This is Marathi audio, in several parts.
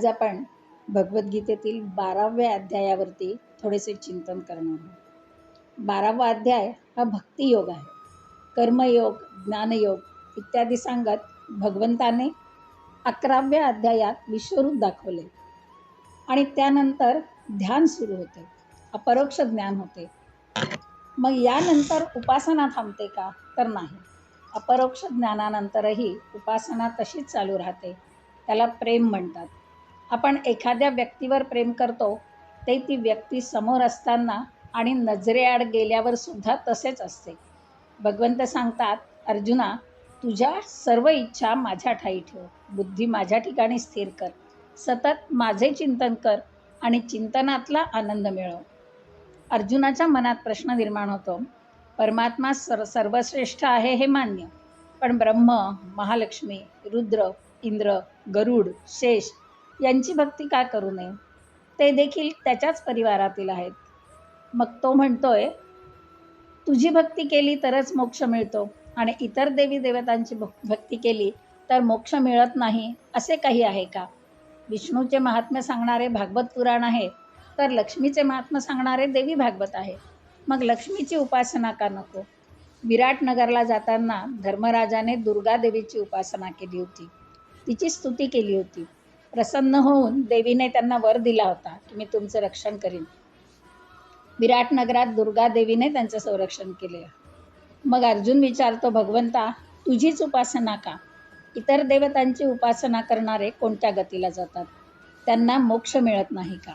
आज आपण भगवद्गीतेतील बाराव्या अध्यायावरती थोडेसे चिंतन करणार आहोत. बारावा अध्याय हा भक्तियोग आहे. कर्मयोग ज्ञानयोग इत्यादी सांगत भगवंताने अकराव्या अध्यायात विश्वरूप दाखवले. आणि त्यानंतर ध्यान सुरू होते. अपरोक्ष ज्ञान होते. मग यानंतर उपासना थांबते का? तर नाही. अपरोक्ष ज्ञानानंतरही उपासना तशीच चालू राहते. त्याला प्रेम म्हणतात. आपण एखाद्या व्यक्तीवर प्रेम करतो ते ती व्यक्ती समोर असताना आणि नजरेआड गेल्यावर सुद्धा तसेच असते. भगवंत सांगतात अर्जुना तुझ्या सर्व इच्छा माझ्या ठाई ठेव. बुद्धी माझ्या ठिकाणी स्थिर कर. सतत माझे चिंतन कर आणि चिंतनातला आनंद मिळव. अर्जुनाच्या मनात प्रश्न निर्माण होतो परमात्मा सर सर्वश्रेष्ठ आहे हे मान्य. पण ब्रह्म महालक्ष्मी रुद्र इंद्र गरुड शेष यांची भक्ती का करू नये? ते देखील त्याच्याच परिवारातील आहेत. मग तो म्हणतोय तुझी भक्ती केली तरच मोक्ष मिळतो आणि इतर देवी देवतांची भक्ती केली तर मोक्ष मिळत नाही असे काही आहे का? विष्णूचे महात्म्य सांगणारे भागवत पुराण आहे तर लक्ष्मीचे महात्म्य सांगणारे देवी भागवत आहे. मग लक्ष्मीची उपासना का नको? विराटनगरला जाताना धर्मराजाने दुर्गा देवीची उपासना केली होती. तिची स्तुती केली होती. प्रसन्न होऊन देवीने त्यांना वर दिला होता की मी तुमचं रक्षण करीन. विराटनगरात दुर्गा देवीने त्यांचं संरक्षण केले. मग अर्जुन विचारतो भगवंता तुझीच उपासना का? इतर देवतांची उपासना करणारे कोणत्या गतीला जातात? त्यांना मोक्ष मिळत नाही का?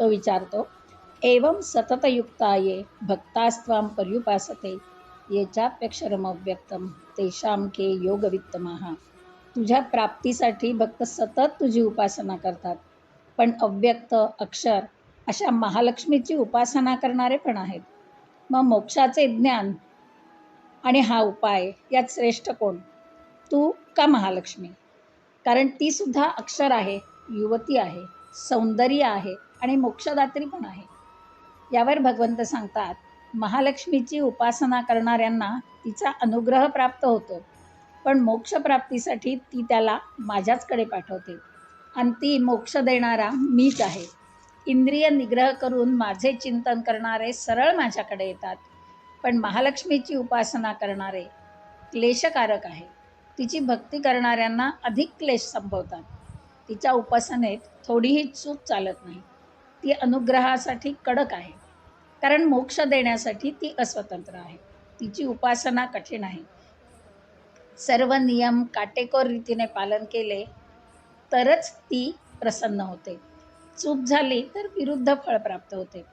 तो विचारतो एवं सततयुक्ता ये भक्तास्त्वां पर्युपासते येचाप्यक्षरमव्यक्तम तेषां के योगवित्तमाहा तुझ्या प्राप्तीसाठी भक्त सतत तुझी उपासना करतात. पण अव्यक्त अक्षर अशा महालक्ष्मीची उपासना करणारे पण आहेत. मग मोक्षाचे ज्ञान आणि हा उपाय यात श्रेष्ठ कोण? तू का महालक्ष्मी? कारण ती सुद्धा अक्षर आहे युवती आहे सौंदर्य आहे आणि मोक्षदात्री पण आहे. यावर भगवंत सांगतात महालक्ष्मीची उपासना करणाऱ्यांना तिचा अनुग्रह प्राप्त होतो. पण मोक्षप्राप्तीसाठी ती त्याला माझ्याचकडे पाठवते. आणि ती मोक्ष देणारा मीच आहे. इंद्रिय निग्रह करून माझे चिंतन करणारे सरळ माझ्याकडे येतात. पण महालक्ष्मीची उपासना करणारे क्लेशकारक आहे. तिची भक्ती करणाऱ्यांना अधिक क्लेश संभवतात. तिच्या उपासनेत थोडीही चूक चालत नाही. ती अनुग्रहासाठी कडक आहे. कारण मोक्ष देण्यासाठी ती अस्वतंत्र आहे. तिची उपासना कठीण आहे. सर्व नियम काटेकोर रीतीने पालन केले तरच ती प्रसन्न होते. चूक झाली तर विरुद्ध फळ प्राप्त होते.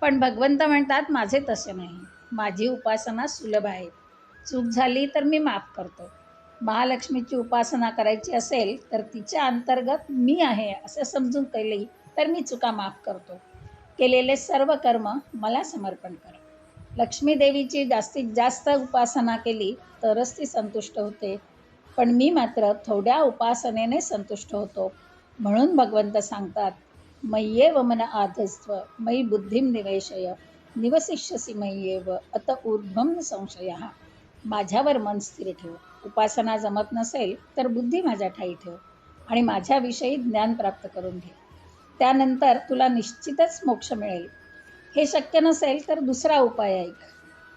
पण भगवंत म्हणतात माझे तसे नाही. माझी उपासना सुलभ आहे. चूक झाली तर मी माफ करतो. महालक्ष्मीची उपासना करायची असेल तर तिच्या अंतर्गत मी आहे असं समजून केली तर मी चुका माफ करतो. केलेले सर्व कर्म मला समर्पण कर. लक्ष्मीदेवीची जास्तीत जास्त उपासना केली तरच ती संतुष्ट होते. पण मी मात्र थोड्या उपासनेने संतुष्ट होतो. म्हणून भगवंत सांगतात मय्येव मन आधस्त्व मयी बुद्धिम निवेशय निवसिष्यसी मय्येव अत ऊर्ध्वम संशय. माझ्यावर मन स्थिर ठेव. उपासना जमत नसेल तर बुद्धी माझ्या ठाई ठेव आणि माझ्याविषयी ज्ञान प्राप्त करून घे. त्यानंतर तुला निश्चितच मोक्ष मिळेल. हे शक्य नसेल तर दुसरा उपाय ऐक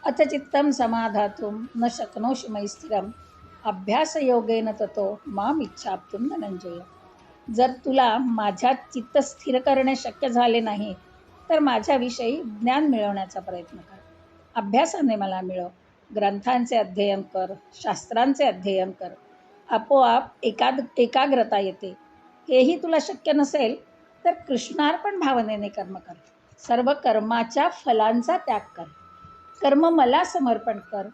अथ चित्तम समाधातुम न शक्नोषि मैस्थिरम स्थिरम. अभ्यासयोगेन ततो माम इच्छाप्तुम धनंजय जर तुला माझ्या चित्त स्थिर करणे शक्य झाले नाही तर माझ्याविषयी ज्ञान मिळवण्याचा प्रयत्न कर. अभ्यासाने मला मिळव. ग्रंथांचे अध्ययन कर शास्त्रांचे अध्ययन कर. आपोआप एकाद एकाग्रता येते. हेही तुला शक्य नसेल तर कृष्णार्पण भावनेने कर्म कर. सर्व कर्माच्या फलांचा त्याग कर. कर्म मला समर्पण कर.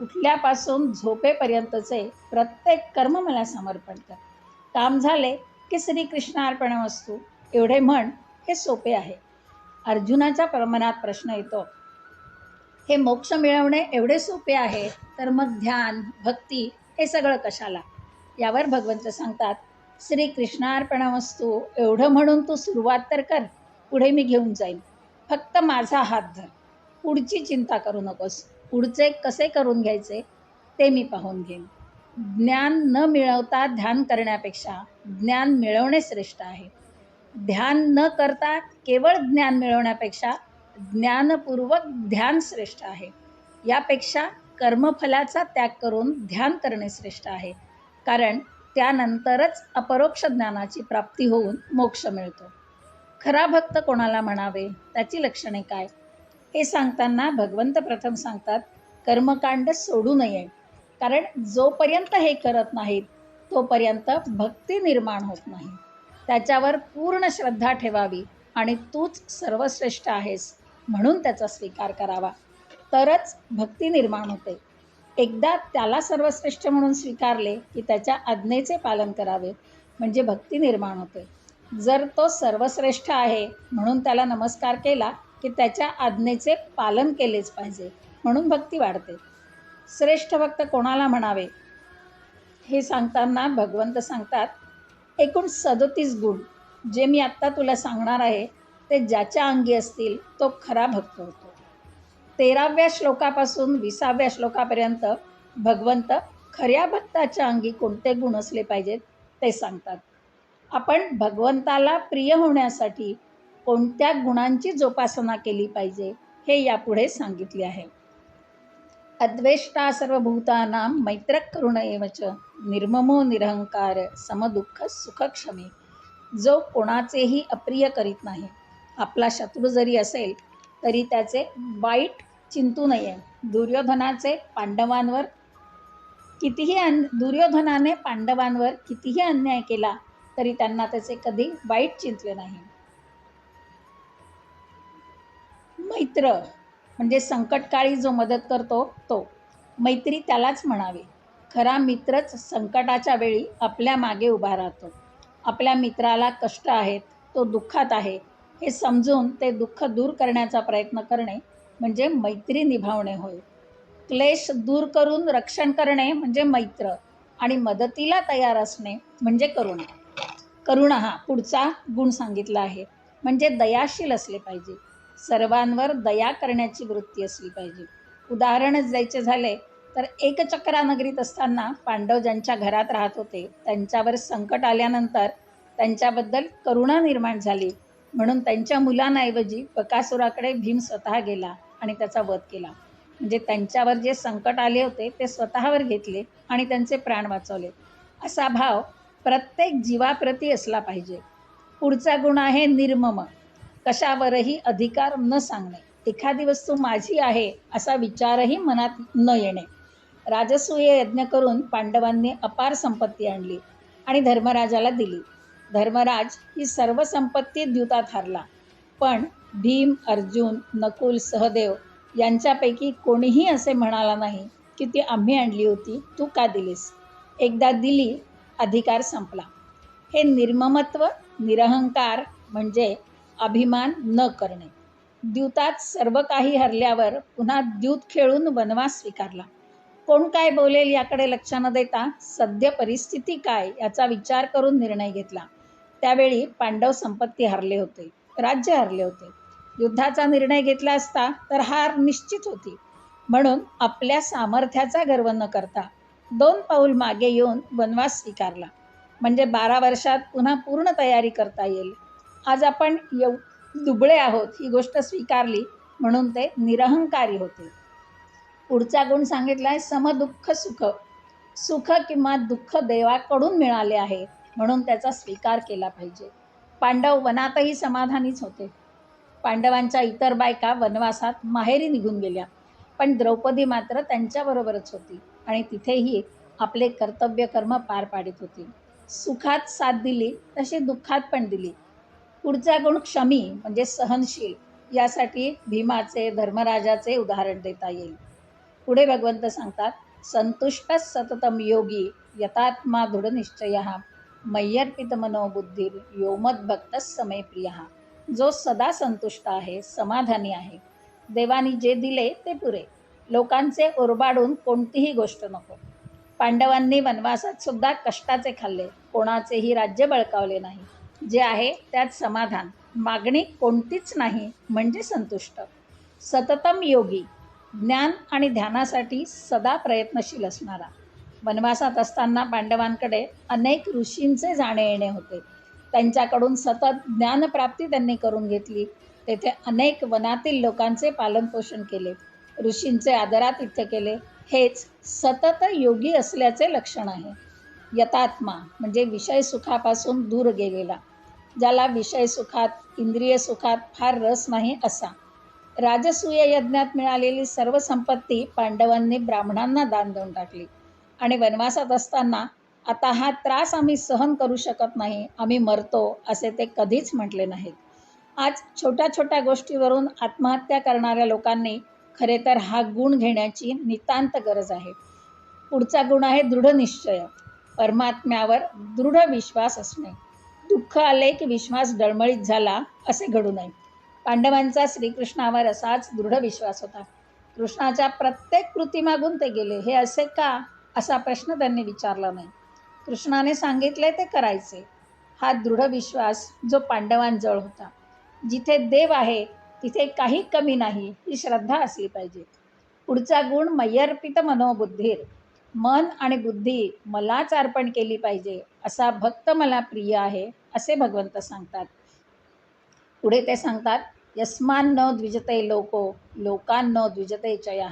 उठल्यापासून झोपेपर्यंतचे प्रत्येक कर्म मला समर्पण कर. काम झाले की श्रीकृष्णार्पण वस्तू. एवढे म्हण हे सोपे आहे. अर्जुनाच्या प्रमाणात प्रश्न येतो. हे मोक्ष मिळवणे एवढे सोपे आहे तर मग ध्यान भक्ती हे सगळं कशाला? यावर भगवंत सांगतात श्री कृष्णार्पणमस्तू एवढं म्हणून तू सुरुवात तर कर. पुढे मी घेऊन जाईन. फक्त माझा हात धर. पुढची चिंता करू नकोस. पुढचे कसे करून घ्यायचे ते मी पाहून घेईन. ज्ञान न मिळवता ध्यान करण्यापेक्षा ज्ञान मिळवणे श्रेष्ठ आहे. ध्यान न करता केवळ ज्ञान मिळवण्यापेक्षा ज्ञानपूर्वक ध्यान श्रेष्ठ आहे. यापेक्षा कर्मफलाचा त्याग करून ध्यान करणे श्रेष्ठ आहे. कारण त्यानंतरच अपरोक्ष ज्ञानाची प्राप्ती होऊन मोक्ष मिळतो. खरा भक्त कोणाला म्हणावे? त्याची लक्षणे काय? हे सांगताना भगवंत प्रथम सांगतात कर्मकांड सोडू नये. कारण जोपर्यंत हे करत नाहीत तोपर्यंत भक्ती निर्माण होत नाही. त्याच्यावर पूर्ण श्रद्धा ठेवावी आणि तूच सर्वश्रेष्ठ आहेस म्हणून त्याचा स्वीकार करावा. तरच भक्ती निर्माण होते. एकदा त्याला सर्वश्रेष्ठ म्हणून स्वीकारले की त्याच्या आज्ञेचे पालन करावे म्हणजे भक्ती निर्माण होते. जर तो सर्वश्रेष्ठ आहे म्हणून त्याला नमस्कार केला की त्याच्या आज्ञेचे पालन केलेच पाहिजे म्हणून भक्ती वाढते. श्रेष्ठ भक्त कोणाला म्हणावे? हे सांगताना भगवंत सांगतात एकूण सदोतीस गुण जे मी आत्ता तुला सांगणार आहे ते ज्याच्या अंगी असतील तो खरा भक्त होतो. तेराव्या श्लोकापासून विसाव्या श्लोकापर्यंत भगवंत खऱ्या भक्ताच्या अंगी कोणते गुण असले पाहिजेत ते सांगतात. आपण भगवंताला प्रिय होण्यासाठी कोणत्या गुणांची जोपासना केली पाहिजे हे यापुढे सांगितले आहे. अद्वेष्टा सर्वभूतानां मैत्रक करुण एवच निर्ममो निरहंकार समदुःख सुखक्षमी. जो कोणाचेही अप्रिय करीत नाही आपला शत्रू जरी असेल तरी त्याचे वाईट चिंतू नये. दुर्योधनाचे पांडवांवर कितीही अन दुर्योधनाने पांडवांवर कितीही अन्याय केला तरी त्यांना त्याचे कधी वाईट चिंतले नाही. मैत्र म्हणजे संकटकाळी जो मदत करतो तो. मैत्री त्यालाच म्हणावी. खरा मित्रच संकटाच्या वेळी आपल्या मागे उभा राहतो. आपल्या मित्राला कष्ट आहेत तो दुःखात आहे. हे समजून ते दुःख दूर करण्याचा प्रयत्न करणे म्हणजे मैत्री निभावणे होय. क्लेश दूर करून रक्षण करणे म्हणजे मैत्र आणि मदतीला तयार असणे म्हणजे करुणा. करुणा हा पुढचा गुण सांगितला आहे. म्हणजे दयाशील असले पाहिजे. सर्वांवर दया करण्याची वृत्ती असली पाहिजे. उदाहरणच द्यायचे झाले तर एकचक्रा नगरीत असताना पांडव ज्यांच्या घरात राहत होते त्यांच्यावर संकट आल्यानंतर त्यांच्याबद्दल करुणा निर्माण झाली. म्हणून त्यांच्या मुलांऐवजी बकासुराकडे भीम स्वतः गेला आणि त्याचा वध केला. म्हणजे त्यांच्यावर जे संकट आले होते ते स्वतःवर घेतले आणि त्यांचे प्राण वाचवले. असा भाव प्रत्येक जीवाप्रती असला पाहिजे. पुढचा गुण आहे निर्मम. कशावरही अधिकार न सांगणे. एखादी वस्तू माझी आहे असा विचारही मनात न येणे. राजसूय यज्ञ करून पांडवांनी अपार संपत्ती आणली आणि धर्मराजाला दिली. धर्मराज ही सर्व संपत्ती द्यूतात हारला. पण भीम अर्जुन नकुल सहदेव यांच्यापैकी कोणीही असे म्हणाला नाही की ती आम्ही आणली होती तू का दिलीस? एकदा दिली अधिकार संपला. हे निर्ममत्व निरहंकार म्हणजे अभिमान न करणे. द्यूतात सर्व काही हरल्यावर पुन्हा द्यूत खेळून वनवास स्वीकारला. कोण काय बोलेल याकडे लक्ष न देता सद्य परिस्थिती काय याचा विचार करून निर्णय घेतला. त्यावेळी पांडव संपत्ती हरले होते राज्य हरले होते. युद्धाचा निर्णय घेतला असता तर हार निश्चित होती. म्हणून आपल्या सामर्थ्याचा गर्व न करता दोन पाऊल मागे येऊन वनवास स्वीकारला. म्हणजे बारा वर्षात पुन्हा पूर्ण तयारी करता येईल. आज आपण येऊ दुबळे आहोत ही गोष्ट स्वीकारली म्हणून ते निरहंकारी होते. पुढचा गुण सांगितला आहे समदुःख सुख. सुख किंवा दुःख देवाकडून मिळाले आहे म्हणून त्याचा स्वीकार केला पाहिजे. पांडव वनातही समाधानीच होते. पांडवांच्या इतर बायका वनवासात माहेरी निघून गेल्या. पण द्रौपदी मात्र त्यांच्याबरोबरच होती आणि तिथेही आपले कर्तव्य कर्म पार पाडित होती. सुखात साथ दिली तशी दुःखात पण दिली. पुढचा गुण क्षमी म्हणजे सहनशील यासाठी भीमाचे धर्मराजाचे उदाहरण देता येईल. पुढे भगवंत सांगतात संतुष्ट सततम योगी यतात्मा दृढनिश्चय मय्यर्पित मनोबुद्धीर योमद्भक्त समय प्रिय. जो सदा संतुष्ट आहे समाधानी आहे. देवानी जे दिले ते पुरे. लोकांचे ओरबाडून कोणतीही गोष्ट नको. पांडवांनी वनवासात सुद्धा कष्टाचे खाल्ले. कोणाचेही राज्य बळकावले नाही. जे आहे त्यात समाधान. मागणी कोणतीच नाही म्हणजे संतुष्ट. सततम योगी. ज्ञान आणि ध्यानासाठी सदा प्रयत्नशील असणारा. वनवासात असताना पांडवांकडे अनेक ऋषींचे जाणे येणे होते. त्यांच्याकडून सतत ज्ञानप्राप्ती त्यांनी करून घेतली. तेथे अनेक वनातील लोकांचे पालनपोषण केले. ऋषींचे आदरातिथ्य केले. हेच सतत योगी असल्याचे लक्षण आहे. यतात्मा म्हणजे विषय सुखापासून दूर गेलेला ज्याला विषय सुखात इंद्रिय सुखात फार रस नाही असा. राजसूय यज्ञात मिळालेली सर्व संपत्ती पांडवांनी ब्राह्मणांना दान देऊन टाकली. आणि वनवासात असताना आता हा त्रास आम्ही सहन करू शकत नाही आम्ही मरतो असे ते कधीच म्हटले नाहीत. आज छोट्या छोट्या गोष्टीवरून आत्महत्या करणाऱ्या लोकांनी खरे तर हा गुण घेण्याची नितांत गरज आहे. पुढचा गुण आहे दृढनिश्चय परमात्म्यावर दृढ विश्वास असणे. दुःख आले की विश्वास डळमळीत झाला असे घडू नये. पांडवांचा श्रीकृष्णावर असाच दृढ विश्वास होता. कृष्णाच्या प्रत्येक कृतीमागून ते गेले. हे असे का? असा प्रश्न त्यांनी विचारला नाही. कृष्णाने सांगितले ते करायचे. हा दृढ विश्वास जो पांडवांजवळ होता. जिथे देव आहे तिथे काही कमी नाही ही श्रद्धा असली पाहिजे. पुढचा गुण मय्यर्पित मनोबुद्धीर. मन आणि बुद्धी मलाच अर्पण केली पाहिजे असा भक्त मला प्रिय आहे असे भगवंत सांगतात. पुढे ते सांगतात यस्मान न द्विजते लोको लोकान न द्विजते चया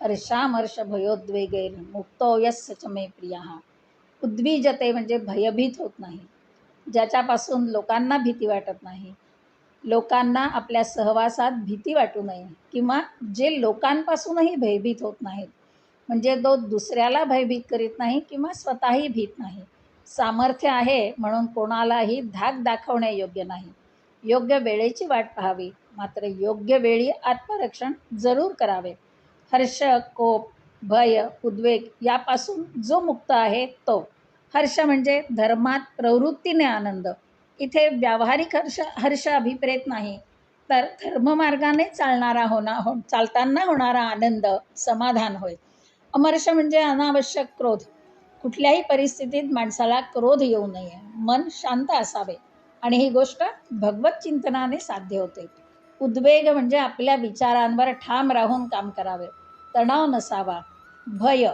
हर्षामर्ष भयोद्वेगैर मुक्तो यस च मे प्रिया. उद्विजते म्हणजे भयभीत होत नाही. ज्याच्यापासून लोकांना भीती वाटत नाही लोकांना आपल्या सहवासात भीती वाटू नये किंवा जे लोकांपासूनही भयभीत होत नाहीत. म्हणजे तो दुसऱ्याला भयभीत करीत नाही किंवा स्वतःही भीत नाही. सामर्थ्य आहे म्हणून कोणालाही धाक दाखवणे योग्य नाही. योग्य वेळेची वाट पाहावी. मात्र योग्य वेळी आत्मरक्षण जरूर करावे. हर्ष कोप भय उद्वेग यापासून जो मुक्त आहे तो. हर्ष म्हणजे धर्मात प्रवृत्तीने आनंद. इथे व्यावहारिक हर्ष हर्ष अभिप्रेत नाही. तर धर्ममार्गाने चालणारा होणार हो चालताना होणारा आनंद समाधान होय. अमर्ष म्हणजे अनावश्यक क्रोध. कुठल्याही परिस्थितीत माणसाला क्रोध येऊ नये. मन शांत असावे. आणि ही गोष्ट भगवत चिंतनाने साध्य होते. उद्वेग म्हणजे आपल्या विचारांवर ठाम राहून काम करावे. तणाव नसावा. भय.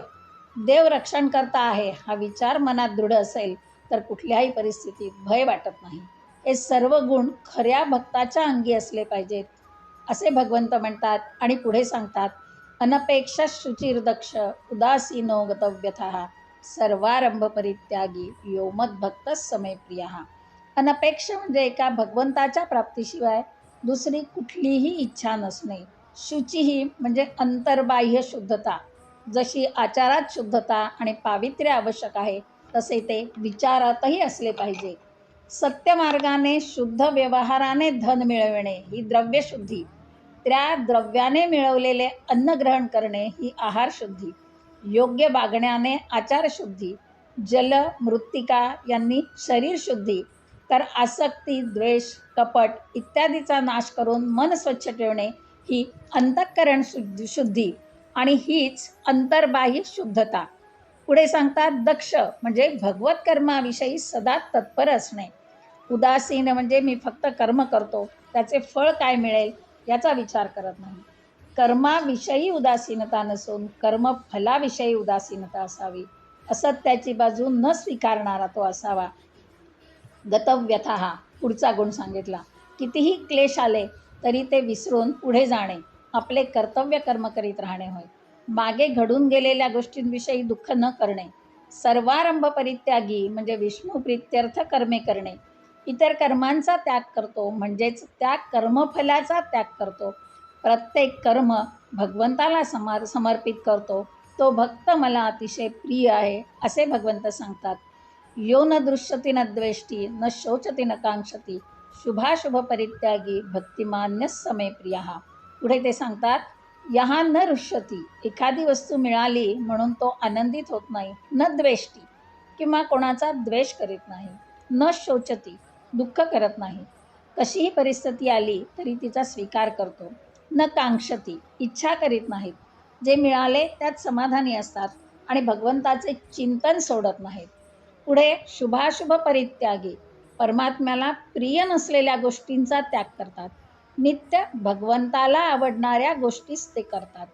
देव रक्षण करता आहे. हा विचार मनात दृढ असेल. तर कुठल्याही परिस्थितीत भय वाटत नाही. हे सर्व गुण खऱ्या भक्ताच्या अंगी असले पाहिजेत असे भगवंत म्हणतात आणि पुढे सांगतात अनपेक्षा शुचिर्दक्ष उदासीनो गतव्यथा सर्वारंभ परित्यागी योमद समय अनपेक्ष म्हणजे एका भगवंताच्या प्राप्तीशिवाय दुसरी कुठलीही इच्छा नसणे. शुचीही म्हणजे अंतर्बाह्य शुद्धता जशी आचारात शुद्धता आणि पावित्र्य आवश्यक आहे तसे ते विचारातही असले पाहिजे. सत्यमार्गाने शुद्ध व्यवहाराने धन मिळविणे ही द्रव्यशुद्धी. त्या द्रव्याने मिळवलेले अन्न ग्रहण करणे ही आहारशुद्धी. योग्य वागण्याने आचारशुद्धी. जल मृत्तिका यांनी शरीरशुद्धी. तर आसक्ती द्वेष कपट इत्यादीचा नाश करून मन स्वच्छ ठेवणे ही अंतःकरण शुद्धी शुद्धी. आणि हीच अंतर्बाह्य शुद्धता. पुढे सांगतात दक्ष म्हणजे भगवत कर्माविषयी सदा तत्पर असणे. उदासीन म्हणजे मी फक्त कर्म करतो त्याचे फळ काय मिळेल याचा विचार करत नाही. कर्माविषयी उदासीनता नसून कर्मफलाविषयी उदासीनता असावी. असत्याची बाजू न स्वीकारणारा तो असावा. गतव्यथा हा पुढचा गुण सांगितला कितीही क्लेश आले तरी ते विसरून पुढे जाणे आपले कर्तव्य कर्म करीत राहणे होय. मागे घडून गेलेल्या गोष्टींविषयी दुःख न करणे सर्वारंभ परित्यागी म्हणजे विष्णू प्रित्यर्थ कर्मे करणे इतर कर्मांचा त्याग करतो म्हणजेच त्या कर्मफलाचा त्याग करतो. प्रत्येक कर्म भगवंताला समार समर्पित करतो. तो भक्त मला अतिशय प्रिय आहे असे भगवंत सांगतात. यो न दृश्यती न द्वेष्टी न शोचती न कांक्षती शुभाशुभ परित्यागी भक्तिमान्य समे प्रिय. पुढे ते सांगतात यहा न ऋष्यती एखादी वस्तू मिळाली म्हणून तो आनंदित होत नाही न द्वेष्टी किंवा कोणाचा द्वेष करीत नाही न शोचती दुःख करत नाही. कशीही परिस्थिती आली तरी तिचा स्वीकार करतो न कांक्षती इच्छा करीत नाहीत. जे मिळाले त्यात समाधानी असतात आणि भगवंताचे चिंतन सोडत नाहीत. पुढे शुभाशुभ परित्यागी परमात्म्याला प्रिय नसलेल्या गोष्टींचा त्याग करतात. नित्य भगवंताला आवडणाऱ्या गोष्टीच ते करतात.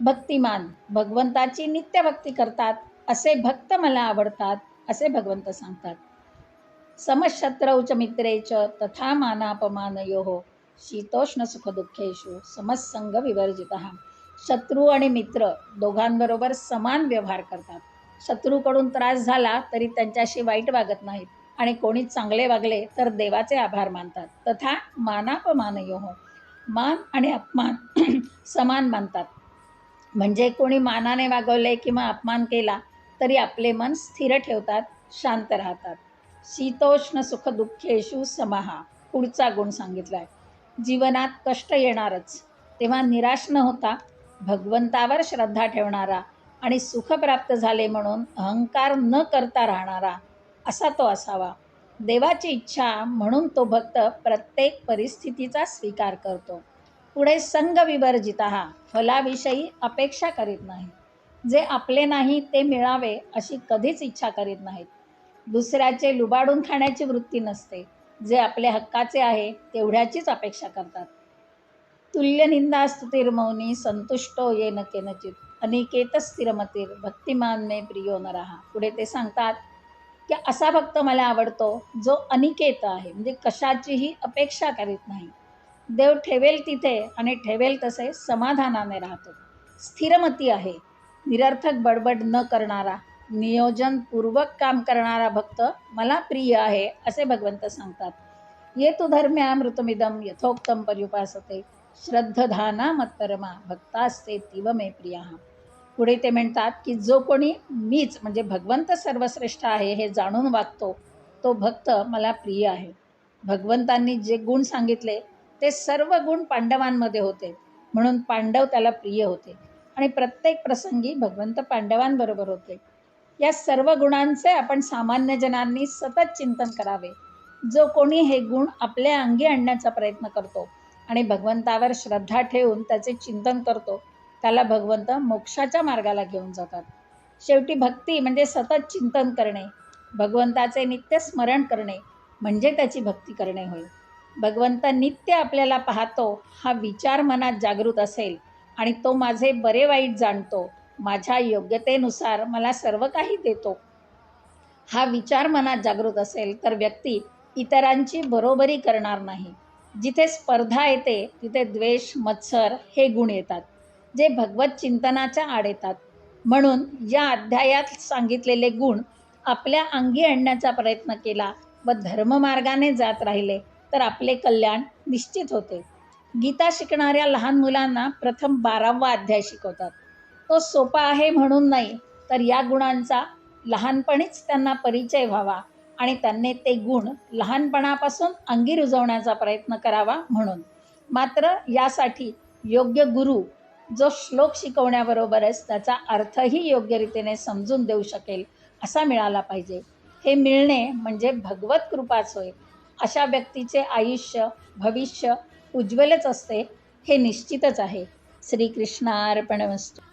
भक्तिमान भगवंताची नित्य भक्ती करतात असे भक्त मला आवडतात असे भगवंत सांगतात. समशत्रौच च मित्रे च तथा मानापमानयो शीतोष्ण सुखदुःखेषु समसंग विवर्जित. शत्रू आणि मित्र दोघांबरोबर समान व्यवहार करतात. शत्रूकडून त्रास झाला तरी त्यांच्याशी वाईट वागत नाहीत. आणि कोणी चांगले वागले तर देवाचे आभार मानतात. तथा मानापमानयो मान आणि अपमान समान मानतात. म्हणजे कोणी मानाने वागवले किंवा अपमान केला तरी आपले मन स्थिर ठेवतात शांत राहतात. शीतोष्ण सुख दुःखेषु समहा पुढचा गुण सांगितला आहे जीवनात कष्ट येणारच. तेव्हा निराश न होता भगवंतावर श्रद्धा ठेवणारा आणि सुख प्राप्त झाले म्हणून अहंकार न करता राहणारा असा तो असावा. देवाची इच्छा म्हणून तो भक्त प्रत्येक परिस्थितीचा स्वीकार करतो. पुढे संघ विवर्जित हा. फलाविषयी अपेक्षा करीत नाही. जे आपले नाही ते मिळावे अशी कधीच इच्छा करीत नाहीत. दुसऱ्याचे लुबाडून खाण्याची वृत्ती नसते. जे आपल्या हक्काचे आहे तेवढ्याचीच अपेक्षा करतात. तुल्यनिंदा स्तुतिर्मौनी संतुष्टो ये न केनचित. अनिकेत स्थिरमतीर. भक्तिमान मे प्रियो न रहा पुढे ते सांगतात की असा भक्त मला आवडतो जो अनिकेत आहे. म्हणजे कशाचीही अपेक्षा करीत नाही. देव ठेवेल तिथे आणि ठेवेल तसे समाधानाने राहतो. स्थिरमती आहे. निरर्थक बडबड न करणारा नियोजनपूर्वक काम करणारा भक्त मला प्रिय आहे असे भगवंत सांगतात. ये तु धर्म्यामृतमिदम यथोक्तम पर्युपासते. श्रद्धधाना मत्परमा भक्तास्ते तीव मे प्रिया. पुढे ते म्हणतात की जो कोणी मीच म्हणजे भगवंत सर्वश्रेष्ठ आहे हे जाणून वागतो तो भक्त मला प्रिय आहे. भगवंतांनी जे गुण सांगितले ते सर्व गुण पांडवांमध्ये होते. म्हणून पांडव त्याला प्रिय होते. आणि प्रत्येक प्रसंगी भगवंत पांडवांबरोबर होते. या सर्व गुणांचे आपण सामान्य जनांनी सतत चिंतन करावे. जो कोणी हे गुण आपल्या अंगी आणण्याचा प्रयत्न करतो आणि भगवंतावर श्रद्धा ठेवून त्याचे चिंतन करतो त्याला भगवंत मोक्षाच्या मार्गाला घेऊन जातात. शेवटी भक्ती म्हणजे सतत चिंतन करणे भगवंताचे नित्य स्मरण करणे म्हणजे त्याची भक्ती करणे होय. भगवंत नित्य आपल्याला पाहतो हा विचार मनात जागृत असेल आणि तो माझे बरे वाईट जाणतो माझ्या योग्यतेनुसार मला सर्व काही देतो. हा विचार मनात जागृत असेल तर व्यक्ती इतरांची बरोबरी करणार नाही. जिथे स्पर्धा येते तिथे द्वेष मत्सर हे गुण येतात. जे भगवत चिंतनाच्या आड येतात. म्हणून या अध्यायात सांगितलेले गुण आपल्या अंगी आणण्याचा प्रयत्न केला व धर्ममार्गाने जात राहिले तर आपले कल्याण निश्चित होते. गीता शिकणाऱ्या लहान मुलांना प्रथम बारावा अध्याय शिकवतात. तो सोपा आहे म्हणून नाही तर या गुणांचा लहानपणीच त्यांना परिचय व्हावा आणि त्यांनी ते गुण लहानपणापासून अंगी रुजवण्याचा प्रयत्न करावा म्हणून. मात्र यासाठी योग्य गुरु जो श्लोक शिकवण्याबरोबरच त्याचा अर्थही योग्यरीतीने समजून देऊ शकेल असा मिळाला पाहिजे. हे मिळणे म्हणजे भगवत कृपाच होय. अशा व्यक्तीचे आयुष्य भविष्य उज्ज्वलच असते हे निश्चितच आहे. श्रीकृष्णार्पणवस्तू